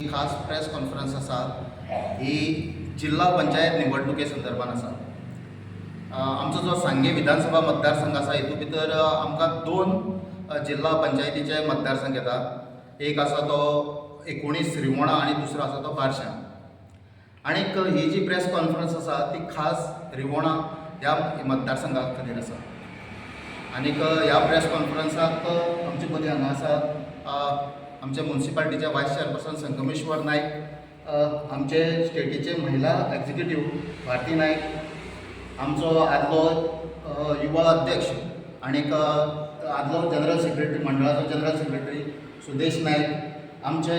ही खास press conference आसा ही जिल्हा पंचायत निवडणुके संदर्भात आसा आमचो जो सांगे विधानसभा मतदारसंघ आसा हितू भितर आमकां दोन जिल्हा पंचायतीचे मतदारसंघ येता एक आसा तो एकोणीस रिवोणा आनी दुसरो आसा तो बारशां आनीक ही जी प्रेस कॉन्फरन्स आसा ती खास रिवोणा ह्या मतदारसंघा खातीर आसा आनीक ह्या प्रेस कॉन्फरन्साक आमचे मदीं हांगा आसा आमच्या म्युन्सिपाल्टीच्या व्हाईस चेअरपर्सन संगमेश्वर नायक आमचे स्टेटीचे महिला एक्झिक्युटिव्ह भारती नायक आमचो आदलो युवा अध्यक्ष आनीक आदलो जनरल सेक्रेटरी मंडळाचो जनरल सेक्रेटरी सुदेश नायक आमचे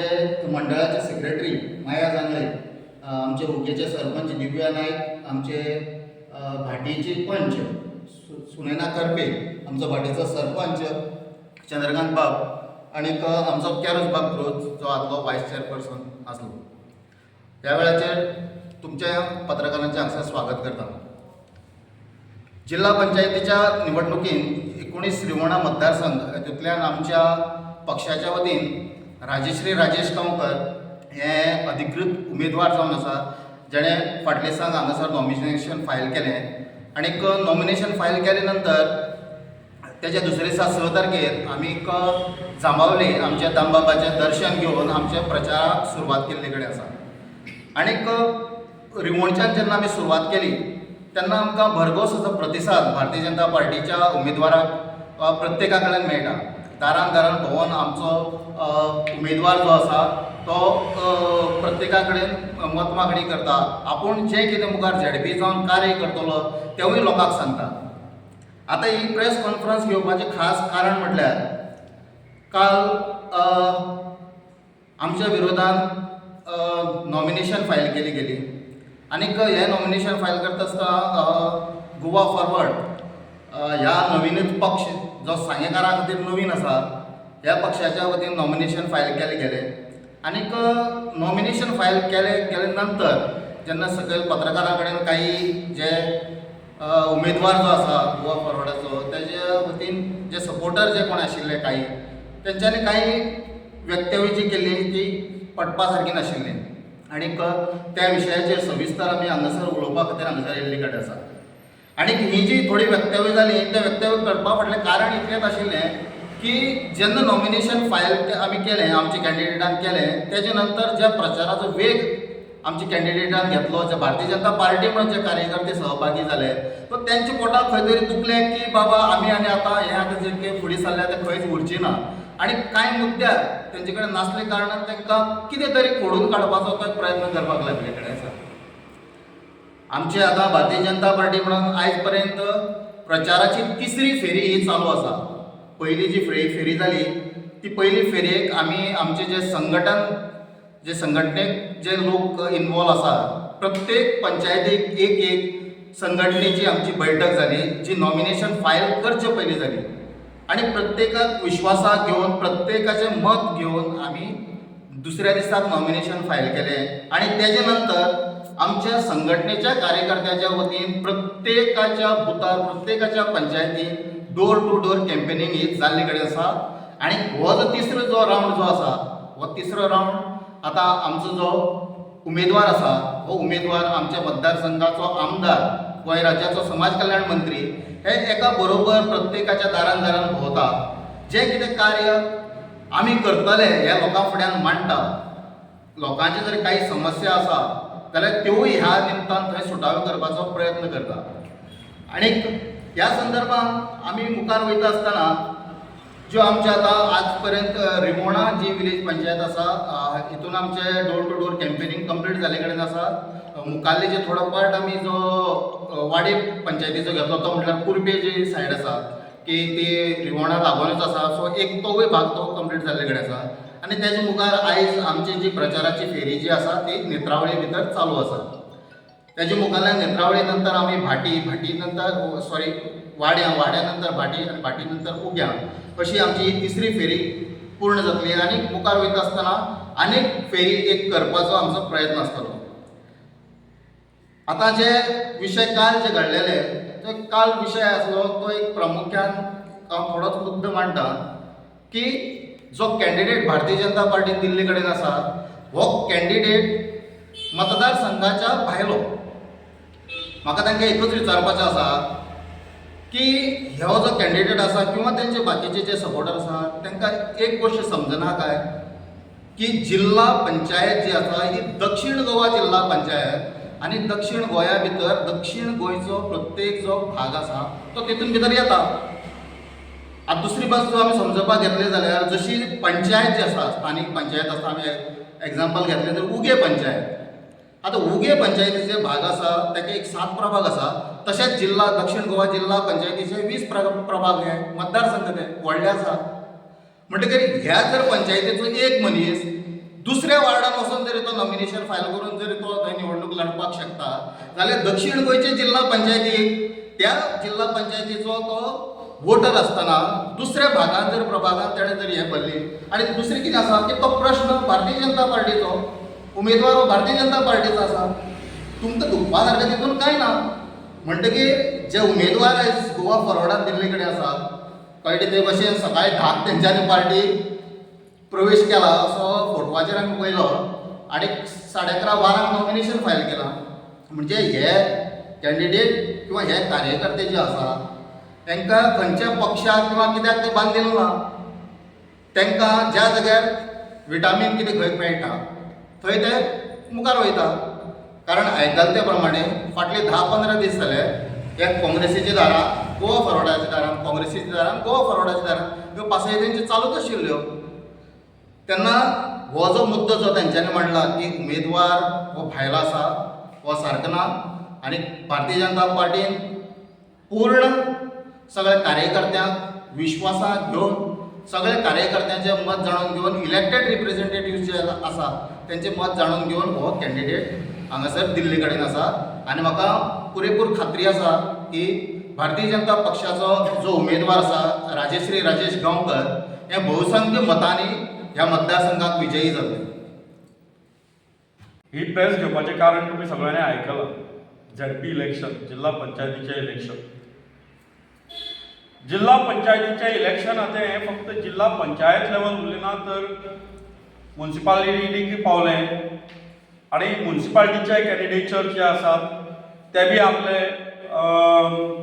मंडळाचे सेक्रेटरी माया जांगले आमचे ओकेचे सरपंच दिव्या नायक आमचे भाटीचे पंच सु- सुनैना करपे आमचो भाटीचो सरपंच चंद्रकांत बाब आनीक आमचो कॅरोज बाब जो आदलो वायस चेअरपर्सन आसलो ह्या वेळाचेर तुमच्या पत्रकारांचे हांगसर स्वागत करता. जिल्हा पंचायतीच्या निवडणुकीत एकोणीस श्रीवणा मतदारसंघ हातूंतल्यान आमच्या पक्षाच्या वतीन राजेश्री राजेश गांवकर हे अधिकृत उमेदवार जावन आसा जेणे फाटले सांग हांगासर नॉमिनेशन फायल केलें. आनीक नॉमिनेशन फायल केले नंतर तेच्या दुसरे दिसा स तारखेर आमी जांबावले आमच्या दामबाबाचें दर्शन घेवन आमच्या प्रचाराक सुरवात केल्ले कडेन आसा आनीक रिवोणच्यान जेन्ना आमी सुरवात केली. तेन्ना आमकां भरघोस असो प्रतिसाद भारतीय जनता पार्टीच्या उमेदवाराक प्रत्येका कडल्यान मेळटा. दारान दारान भोंवन आमचो उमेदवार जो आसा तो प्रत्येका कडेन मतमागणी करता. आपूण जें कितें मुखार झेडपी जावन कार्य करतलो तेवूय लोकांक सांगता. आतां ही प्रेस कॉन्फरन्स घेवपाचें खास कारण म्हटल्यार काल आमच्या विरोधान नॉमिनेशन फायल केली गेली. आनीक हें नॉमिनेशन फायल करता आसतना गोवा फॉरवर्ड ह्या नवीनच पक्ष जो सांगेकारां खातीर नवीन आसा ह्या पक्षाच्या वतीन नॉमिनेशन फायल केलें गेलें. आनीक नॉमिनेशन फायल केले केले नंतर जेन्ना सकयल पत्रकारां कडेन काही जे उमेदवार जो आसा गोवा फॉरवर्डाचो तेजे वतीन जे सपोर्टर जे कोण आशिल्ले काही तेंच्यांनी काही वक्तव्य जी केल्ली ती पटपा सारकी नाशिल्ली आनीक त्या विशयाचेर सविस्तर आमी हांगासर उलोवपा खातीर हांगासर येल्ली कडेन आसा. आनीक ही जी थोडी वक्तव्य जाली ते वक्तव्य करपा फाटलें कारण इतलेंच आशिल्लें की जेन्ना नॉमिनेशन फायल आमी केलें आमच्या कॅन्डिडेटान केलें तेजे नंतर ज्या प्रचाराचो वेग आमच्या कॅन्डिडेटान घेतलो जे भारतीय जनता पार्टी म्हणून जे कार्यकर्ते सहभागी जाले तो त्यांच्या पोटात खंय तरी दुखलें की बाबा आमी आनी आतां हें आतां जे कितें फुडें सरल्या तें खंयच उरची ना. आनी कांय मुद्द्यार तेंचे कडेन नासले कारणान तांकां कितें तरी खोडून काडपाचो तो प्रयत्न करपाक लागले कडेन आसा आमचे आतां भारतीय जनता पार्टी म्हणून आयज पर्यंत प्रचाराची तिसरी फेरी ही चालू आसा पयली जी फेरी फेरी जाली ती पयली फेरयेक आमी आमचे जे संघटन जे संघटनेक जे लोक इन्वॉल्व आसा प्रत्येक पंचायतीक एक एक संघटनेची आमची बैठक जाली जी नॉमिनेशन फायल करचे पयलीं जाली आनी प्रत्येकाक विश्वासाक घेवन प्रत्येकाचें मत घेवन आमी दुसऱ्या दिसाक नॉमिनेशन फायल केले. आनी तेजे नंतर आमच्या संघटनेच्या कार्यकर्त्याच्या वतीन प्रत्येकाच्या बुथार प्रत्येकाच्या पंचायतीन डोर टू डोर कॅम्पेनिंग ही जाल्ले कडेन आसा आनी हो जो तिसरो जो राऊंड जो आसा हो तिसरो राऊंड आतां आमचो जो उमेदवार आसा हो उमेदवार आमच्या मतदारसंघाचो आमदार गोंय राज्याचो समाज कल्याण मंत्री हे एका बरोबर प्रत्येकाच्या दारान दारान भोंवता. जें कितें कार्य आमी करतले हे लोकां फुड्यान मांडटा लोकांचे जर काही समस्या आसा जाल्यार त्योय ह्या निमतान थंय सुटावे करपाचो प्रयत्न करता. आनीक ह्या संदर्भान आमी मुखार वयता आसतना ज्यो आमचे आतां आज पर्यंत रिमोणा जी विलेज पंचायत आसा हितून आमचे door to door campaigning complete जाले कडेन आसा मुखाल्ले जे थोडो पार्ट आमी जो वाडे पंचायतीचो घेतलो तो म्हटल्यार कुर्बे जी सायड आसा की ती रिवोणा लागूनच आसा सो एक तोवूय भाग तो कंप्लीट जाल्ले कडेन आसा आनी तेजे मुखार आयज आमची जी प्रचाराची फेरी जी आसा ती नेत्रावळी भितर चालू आसा तेजे मुखारल्यान नेत्रावळी नंतर आमी भाटी भाटी नंतर सॉरी हो, वाड्या वाड्या नंतर भाटी आणि भाटी नंतर उग्या. अशी आमची ही तिसरी फेरी पूर्ण जातली आनी मुखार वयता आसतना आनीक फेरी एक करपाचो आमचो प्रयत्न आसतलो आतां जे विशय काल जे घडलेले ते काल विशय आसलो तो एक प्रामुख्यान हांव थोडोच मुद्द मांडटा की जो कॅन्डिडेट भारतीय जनता पार्टीन दिल्ले कडेन आसा हो कॅन्डिडेट मतदारसंघाच्या भायलो हो. म्हाका तांकां एकूच विचारपाचें आसा की हो जो कॅन्डिडेट आसा किंवा तेंचे बाकीचे जे सपोर्टर आसा तांकां एक गोश्ट समजना काय? की जिल्हा पंचायत जी आसा ही दक्षिण गोवा जिल्हा पंचायत आनी दक्षिण गोंया भितर दक्षिण गोंयचो प्रत्येक जो भाग आसा तो तितून भितर येता. आतां दुसरी बाजू आमी समजपाक घेतले जाल्यार जशी पंचायत जी आसा स्थानीक पंचायत आसा आमी एक्झाम्पल घेतलें तर उगे पंचायत. आतां उगे पंचायतीचे भाग आसा ताका एक सात प्रभाग आसा तशेंच जिल्हा दक्षिण गोवा जिल्हा पंचायतीचे वीस प्र प्रभाग हे मतदारसंघ ते व्हडले आसा म्हणटकीर ह्या जर पंचायतीचो एक मनीस दुसऱ्या वार्डान वचून जरी तो नॉमिनेशन फायल करून जरी तो थंय निवडणूक लढपाक शकता जाल्यार दक्षिण गोंयचे जिल्हा पंचायतीक त्या जिल्हा पंचायतीचो तो वोटर आसतना दुसऱ्या भागांत जर प्रभागांत तेणें जर हें भरली आनी दुसरें कितें आसा की तो प्रश्न भारतीय जनता पार्टीचो उमेदवार हो भारतीय जनता पार्टीचो आसा तुमकां दुखपा सारकें तितून कांय ना म्हणटकीर जे उमेदवार आयज गोवा फॉरवर्डात दिल्ले कडेन आसात कळटे ते भशेन सकाळी धाक तेंच्यांनी पार्टी प्रवेश केला. असो फोटवाचेर आमी पळयलो आनी साडे अकरा बारांक नॉमिनेशन फायल केलां. म्हणजे हे कॅन्डिडेट किंवा हे कार्यकर्ते जे आसा तांकां खंयच्या पक्षाक किंवा कित्याक ते बांदिल्लो ना तांकां ज्या जाग्यार विटामीन कितें खंय मेळटा थंय ते मुखार वयता. कारण आयकल ते प्रमाणे फाटले धा पंदरा दीस जाले हे काँग्रेसीच्या दारां गोवा फॉरवर्डाच्या दारां काँग्रेसीच्या दारां गोवा फॉरवर्डाच्या दारान ह्यो पासय तेंच्यो चालूच आशिल्ल्यो. तेन्ना हो जो मुद्दो जो तेंच्यांनी मांडला की उमेदवार हो भायलो आसा हो सारको ना आनी भारतीय जनता पार्टीन पूर्ण सगळ्या कार्यकर्त्यांक विश्वासांत घेवन सगळ्या कार्यकर्त्यांचें मत जाणून घेवन इलेक्टेड रिप्रेझेंटेटिव्ह जे आसा तेंचें मत जाणून घेवन हो कॅन्डिडेट हांगासर दिल्ली कडेन आसा आनी म्हाका पुरेपूर खात्री आसा की भारतीय जनता पक्षाचो जो उमेदवार आसा राजेश्री राजेश गांवकर हे बहुसंख्य मतांनी ह्या मतदारसंघात विजयी जातले ही प्रेस घेवपाचें कारण तुमी सगळ्यांनी आयकलां झेडपी इलेक्शन जिल्हा पंचायतीचें इलेक्शन जिल्हा पंचायतीच्या इलेक्शन आतां हें फक्त जिल्हा पंचायत लेवल उरले ना तर मुन्सिपालिटीक पावलें आनी मुन्सिपालिटीचे कॅन्डिडेचर जे आसात ते बी आपले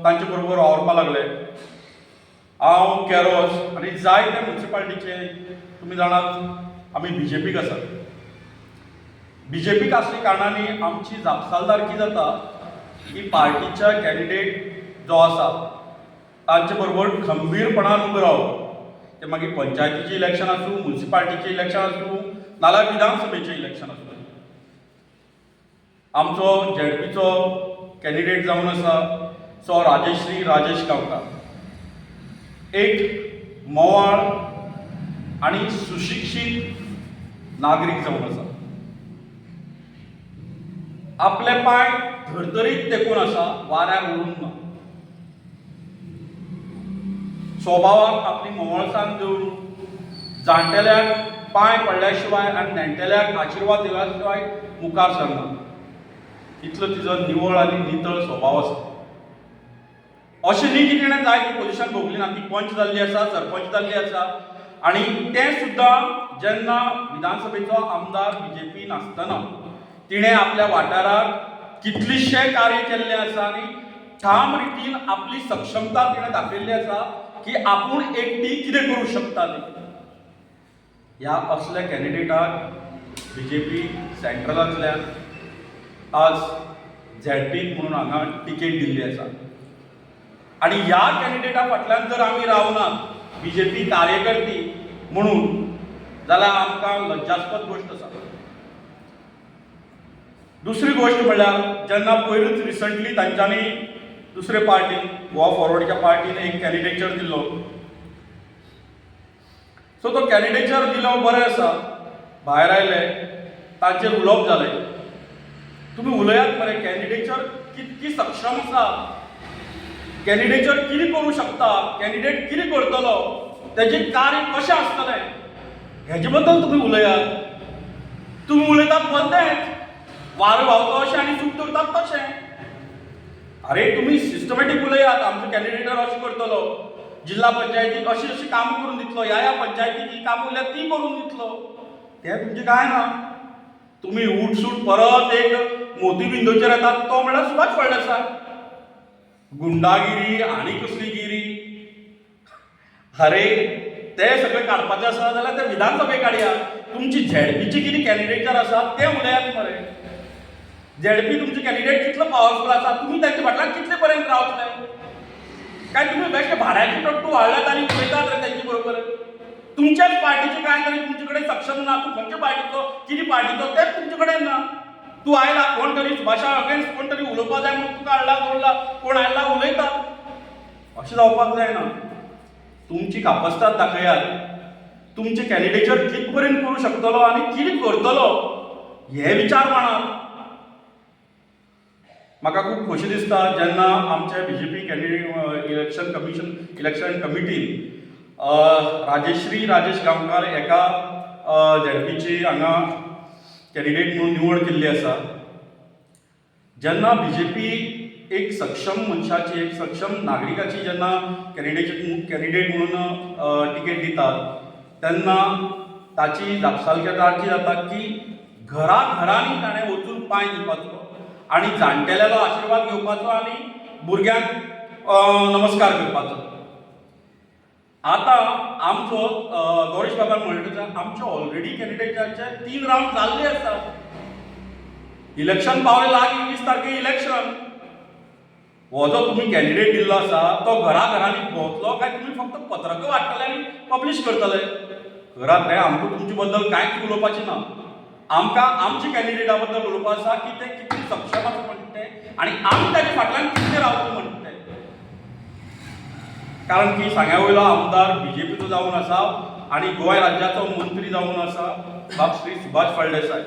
तांचे बरोबर वावरपा लागले. हांव केरोस आनी जायते मुन्सिपालिटीचे तुमी जाणात आमी बी जे पीक आसात बी जे पीक आसल्या कारणांनी आमची जापसालदारकी जाता की पार्टीच्या कॅन्डिडेट जो आसा तांचे बरोबर खंबीरपणान उबें रावप ते मागीर पंचायतीचें इलेक्शन आसूं मुन्सिपालिटीचें इलेक्शन आसूं नाल्यार विधानसभेचें इलेक्शन आसूं. आमचो झेडपीचो कॅन्डिडेट जावन आसा सो राजेश्री राजेश गांवकार. एक मोवाळ आनी सुशिक्षीत नागरीक जावन आसा. आपले पांय धर्तरीत तेकून आसा वाऱ्यार उडून ना. स्वभावाक आपली मोवळसाण दवरून जाणटेल्याक पांय पडल्या शिवाय आनी नेणटेल्याक आशिर्वाद दिल्या शिवाय मुखार सरना इतलो तिजो निवळ आनी नितळ स्वभाव आसा अशें न्ही की तिणें जायती पोजिशन भोगली ना ती पंच जाल्ली आसा सरपंच जाल्ली आसा आनी तें सुद्दां जेन्ना विधानसभेचो आमदार बी जे पी नासतना तिणें आपल्या वाठाराक कितलीशें कार्य केल्लें आसा आनी ठाम रितीन आपली सक्षमता तिणें दाखयल्ली आसा की आपूण एकटी कितें करू शकता ती? ह्या असल्या कॅन्डिडेटाक बी जे पी सेंट्रलांतल्यान आज झेडपीक म्हणून हांगा टिकेट दिल्ली आसा आनी ह्या कॅन्डिडेटा फाटल्यान जर आमी रावनात बी जे पी कार्यकर्ती म्हणून जाल्यार आमकां लज्जास्पद गोश्ट आसा दुसरी गोश्ट म्हणल्यार जेन्ना पयरूच रिसंटली तांच्यांनी दुसरे पार्टीन गोवा फॉरवर्डच्या पार्टीन एक कॅन्डिडेचर दिल्लो सो तो कॅन्डिडेचर दिलो बरें आसा भायर आयले तांचेर उलोवप जालें तुमी उलयात मरे कॅन्डिडेचर कितकी सक्षम आसा कॅन्डिडेचर कितें करूं शकता? कॅन्डिडेट कितें करतलो? तेजें कार्य कशें आसतलें हेजे बद्दल तुमी उलयात. तुमी उलयतात बंदेच वारो व्हांवता अशें आनी चूक करतात तशें अरे तुमी सिस्टमॅटीक उलयात आमचो कॅन्डिडेटर अशें करतलो. जिल्हा पंचायतीक अशी अशी कामां करून दितलो. ह्या ह्या पंचायतीक ही कामां उरल्यात ती करून दितलो. तें तुमचें कांय ना? तुम्ही उठसूट परत एक मोतीबिंदूचेर येतात तो म्हणल्यार सुभाष फळदेसाय गुंडागिरी आनी कसली गिरी अरे ते सगळे काडपाचें आसा जाल्यार ते विधानसभेक काडया तुमची झेडपीची कितें कॅन्डिडेटर आसा ते उलयात मरे. झेडपी तुमचे कॅन्डिडेट कितलो पावरफुल आसा तुमी तांचे फाटल्यान कितले पर्यंत रावतले काय तुम्ही बेश्टे भाड्याची टट्टू हाडल्यात आणि उलयतात रे बरोबर? तुमच्याच पार्टीचे काय तरी तुमचे कडेन सक्षम ना तूं खंयच्या पार्टीचो कितें पार्टीचो तेच तुमचे कडेन ना. तूं आयला कोण तरी भाशा अगेन्स्ट कोण तरी उलोवपा जाय म्हणून तुका हाडला जोडला कोण आयला उलयता. अशें जावपाक जायना तुमची कापस्ताद दाखयात तुमचे कॅन्डिडेचर कित पर्यंत करूं शकतलो आनी कितें करतलो हे विचार मांडात म्हाका खूब खोशी दिसता जेन्ना आमचे B J P candidate election commission election कमिटीन Rajshree Rajesh Gaonkar एका झेडपीची हांगा कॅन्डिडेट म्हणून निवड केल्ली आसा. जेन्ना बी जे पी एक सक्षम मनशाची एक सक्षम नागरिकाची जेन्ना कॅन्डिडेट कॅन्डिडेट म्हणून तिकेट दितात तेन्ना ताची जापसालदारकी ताची जाता की घरा घरांनी ताणें वचून पांय दिवपाचो आनी जाणटेल्यालो आशिर्वाद घेवपाचो आनी भुरग्यांक नमस्कार करपाचो. आतां आमचो गौरेश गौरीश बाबान म्हणलें आमचे ऑलरेडी कॅन्डिडेटाचे तीन रावंड जाल्ले आसात इलेक्शन पावले लागीं वीस तारखे इलेक्शन हो जो तुमी कॅन्डिडेट दिल्लो आसा तो घरा घरांनी भोंवतलो काय तुमी फक्त पत्रकां वाटतले आनी पब्लीश करतले? घरात रे आमकां तुमचे बद्दल कांयच उलोवपाचें ना. आमकां आमच्या कॅन्डिडेटा बद्दल उलोवपाक आसा की ते कितले सक्षम आसा म्हणटा ते आनी आमी ताचे फाटल्यान कितले रावतले म्हणटा ते कारण की सांग्या वयलो आमदार बीजेपीचो जावन आसा आनी गोंय राज्याचो मंत्री जावन आसा बाब श्री सुभाष फळदेसाय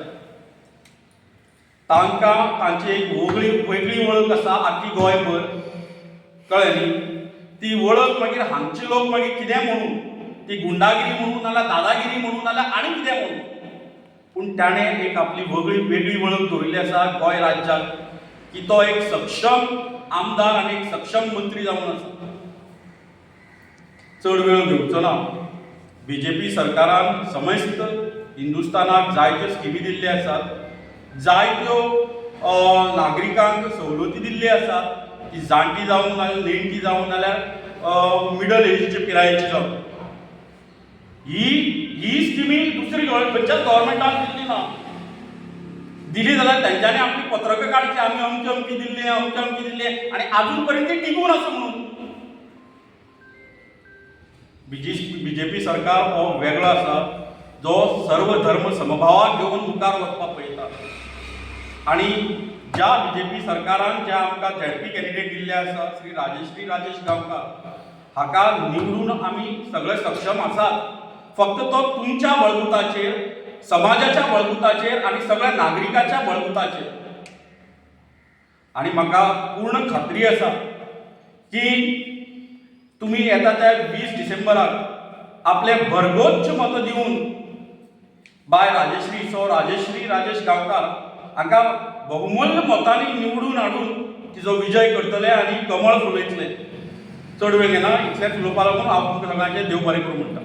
तांकां तांची एक वेगळी वेगळी वळख आसा आख्खी गोंयभर कळ्ळें न्ही? ती वळख मागीर हांगचे लोक मागीर कितें म्हणून? ती गुंडागिरी म्हणून नाल्यार दादागिरी म्हणून नाल्यार आनी कितें म्हणून? पूण ताणें एक आपली वेगळी वेगळी वळख दवरिल्ली आसा गोंय राज्यांत की तो एक सक्षम आमदार आनी एक सक्षम मंत्री जावन आसा चड वेळ घेवचो ना बी जे पी सरकारान समस्त हिंदुस्थानाक जायत्यो स्किमी दिल्ल्यो आसात जायत्यो नागरिकांक सवलती दिल्ली आसात ती जाणटी जावं नाल्यार नेणटी जावं नाल्यार मिडल एजीचे पिरायेची जावं. ही ही स्किमी दुसरी गव्हर- खंयच्याच गव्हर्मेंटान दिल्ली ना. दिली जाल्यार तेंच्यांनी आपली पत्रकां काढची आमी अमकी अमकी दिल्ली अमकी अमकी दिल्ली आनी आजून पर्यंत ती टिकून असं म्हणून. बीजेपी सरकार हो वेगळो आसा जो सर्व धर्म समभावाक घेवन मुखार वचपाक पळयता आनी ज्या बीजेपी सरकारान ज्या आमकां झेडपी कॅन्डिडेट दिल्ले आसा श्री राजेश्री राजेश गांवकार हाका निवडून आमी सगळे सक्षम आसात फक्त तो तुमच्या बळबुताचेर समाजाच्या बळबुताचेर आनी सगळ्या नागरिकाच्या बळबुताचेर. आनी म्हाका पूर्ण खात्री आसा की तुम्ही येता त्या वीस डिसेंबराक आपले भरगोच्च मत दिवन बाय राजेश्री सो राजेश्री राजेश गांवकार हाका बहुमूल्य मतांनी निवडून हाडून तिचो विजय करतले आनी कमळ फुलयतले. चड वेळ घेना इतलेंच उलोवपाक लागून हांव तुमकां सगळ्यांचे देव बरें करूं म्हणटा.